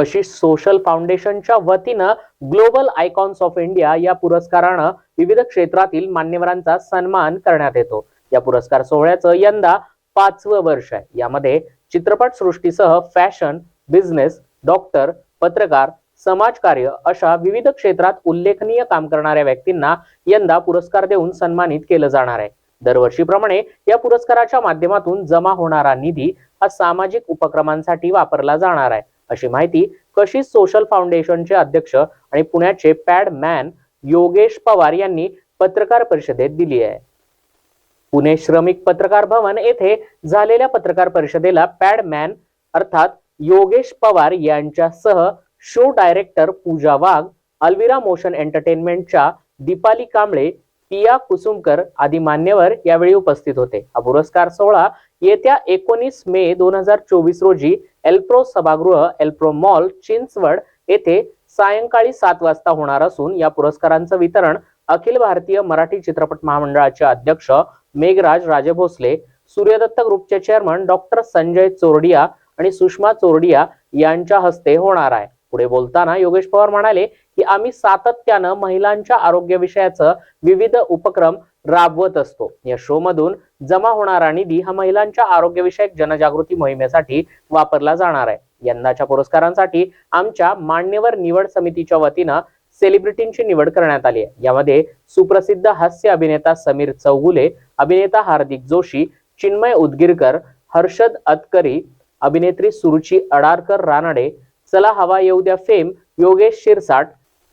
कशी सोशल फाउंडेशनच्या वतीनं ग्लोबल आयकॉन्स ऑफ इंडिया या पुरस्कारानं विविध क्षेत्रातील मान्यवरांचा सन्मान करण्यात येतो. या पुरस्कार सोहळ्याचं यंदा पाचवं वर्ष आहे. यामध्ये चित्रपट सृष्टीसह फॅशन बिझनेस डॉक्टर पत्रकार समाजकार्य अशा विविध क्षेत्रात उल्लेखनीय काम करणाऱ्या व्यक्तींना यंदा पुरस्कार देऊन सन्मानित केलं जाणार आहे. दरवर्षीप्रमाणे या पुरस्काराच्या माध्यमातून जमा होणारा निधी हा सामाजिक उपक्रमांसाठी वापरला जाणार आहे. अशी माहिती कशी सोशल फाउंडेशनचे अध्यक्ष आणि पुण्याचे पॅड मॅन योगेश पवार यांनी पत्रकार परिषदेत दिली आहे. पुणे श्रमिक पत्रकार भवन येथे झालेल्या पत्रकार परिषदेला पॅड मॅन अर्थात योगेश पवार यांच्यासह show director Pooja Wagh Alvira motion एंटरटेनमेंटच्या Deepali Kamble Piya Kusumkar आदी मान्यवर यावेळी उपस्थित होते. हा पुरस्कार सोहळा येत्या एकोणीस मे दोन हजार चोवीस रोजी एल्प्रो सभागृह एल्प्रो मॉल चिंचवड येथे सायंकाळी सात वाजता होणार असून या पुरस्कारांचं वितरण अखिल भारतीय मराठी चित्रपट महामंडळाचे अध्यक्ष मेघराज राजे भोसले सूर्यदत्त ग्रुपचे चेअरमन डॉक्टर संजय चोरडिया आणि सुषमा चोरडिया यांच्या हस्ते होणार आहे. पुढे बोलताना योगेश पवार म्हणाले की आम्ही सातत्यानं महिलांच्या आरोग्य विषयाचं विविध उपक्रम राबवत असतो. या शो मधून जमा होणारा निधी हा महिलांच्या आरोग्यविषयक जनजागृती मोहिमेसाठी वापरला जाणार आहे. यंदाच्या पुरस्कारांसाठी आमच्या मान्यवर निवड समितीच्या वतीनं सेलिब्रिटींची निवड करण्यात आली आहे. यामध्ये सुप्रसिद्ध हास्य अभिनेता समीर चौगुले अभिनेता हार्दिक जोशी चिन्मय उदगीरकर हर्षद अतकरी अभिनेत्री सुरुची अडारकर रानडे चला हवा येऊ द्या फेम योगेश शिरसाट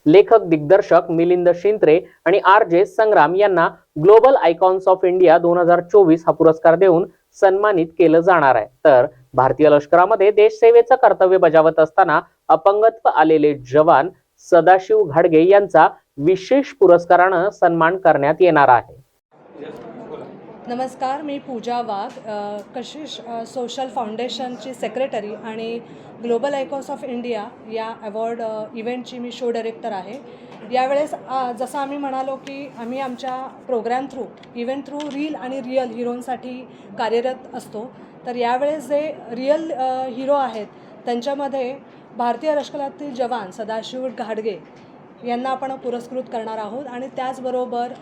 लेखक दिग्दर्शक मिलिंद शिंत्रे आणि आर जे संग्राम यांना ग्लोबल आयकॉन्स ऑफ इंडिया दोन हजार चोवीस हा पुरस्कार देऊन सन्मानित केलं जाणार आहे. तर भारतीय लष्करामध्ये देशसेवेचं कर्तव्य बजावत असताना अपंगत्व आलेले जवान सदाशिव घाडगे यांचा विशेष पुरस्कारानं सन्मान करण्यात येणार आहे. नमस्कार मी पूजा वाघ कशिश सोशल फाउंडेशनची सेक्रेटरी आणि ग्लोबल आयकॉन्स ऑफ इंडिया या अवॉर्ड इव्हेंटची मी शो डायरेक्टर आहे. यावेळेस जसं आम्ही म्हणालो की आम्ही आमच्या programme through event through reel आणि रिअल हिरोंसाठी कार्यरत असतो. तर यावेळेस जे रिअल हिरो आहेत त्यांच्यामध्ये भारतीय लष्करातील जवान सदाशिव घाडगे यांना आपण पुरस्कृत करणार आहोत. आणि त्याचबरोबर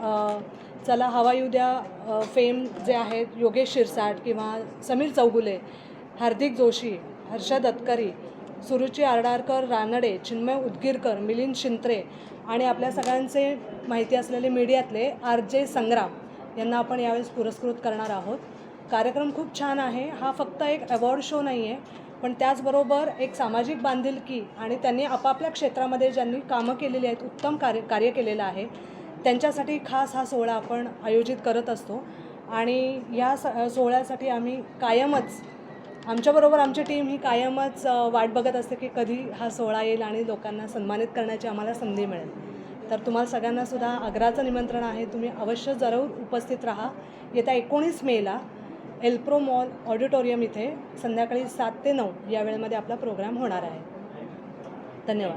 चला हवा उद्या द्या फेम जे आहेत योगेश शिरसाट किंवा समीर चौगुले हार्दिक जोशी हर्षद दत्करी सुरुची आरडारकर रानडे चिन्मय उदगीरकर मिलिंद शिंत्रे आणि आपल्या सगळ्यांचे माहिती असलेले मीडियातले आर जे संग्राम यांना आपण यावेळेस पुरस्कृत करणार आहोत. कार्यक्रम खूप छान आहे. हा फक्त एक अवॉर्ड शो नाही आहे पण त्याचबरोबर एक सामाजिक बांधिलकी आणि त्यांनी आपापल्या क्षेत्रामध्ये ज्यांनी कामं केलेली आहेत उत्तम कार्य कार्य केलेलं आहे त्यांच्यासाठी खास हा सोहळा आपण आयोजित करत असतो. आणि या स सोहळ्यासाठी आम्ही कायमच आमच्याबरोबर आमची टीम ही कायमच वाट बघत असते की कधी हा सोहळा येईल आणि लोकांना सन्मानित करण्याची आम्हाला संधी मिळेल. तर तुम्हाला सगळ्यांना सुद्धा आग्राचं निमंत्रण आहे तुम्ही अवश्य जरूर उपस्थित राहा. येत्या एकोणीस मेला एल्प्रो मॉल ऑडिटोरियम इथे संध्याकाळी सात ते नऊ या वेळेमध्ये आपला प्रोग्राम होणार आहे. धन्यवाद.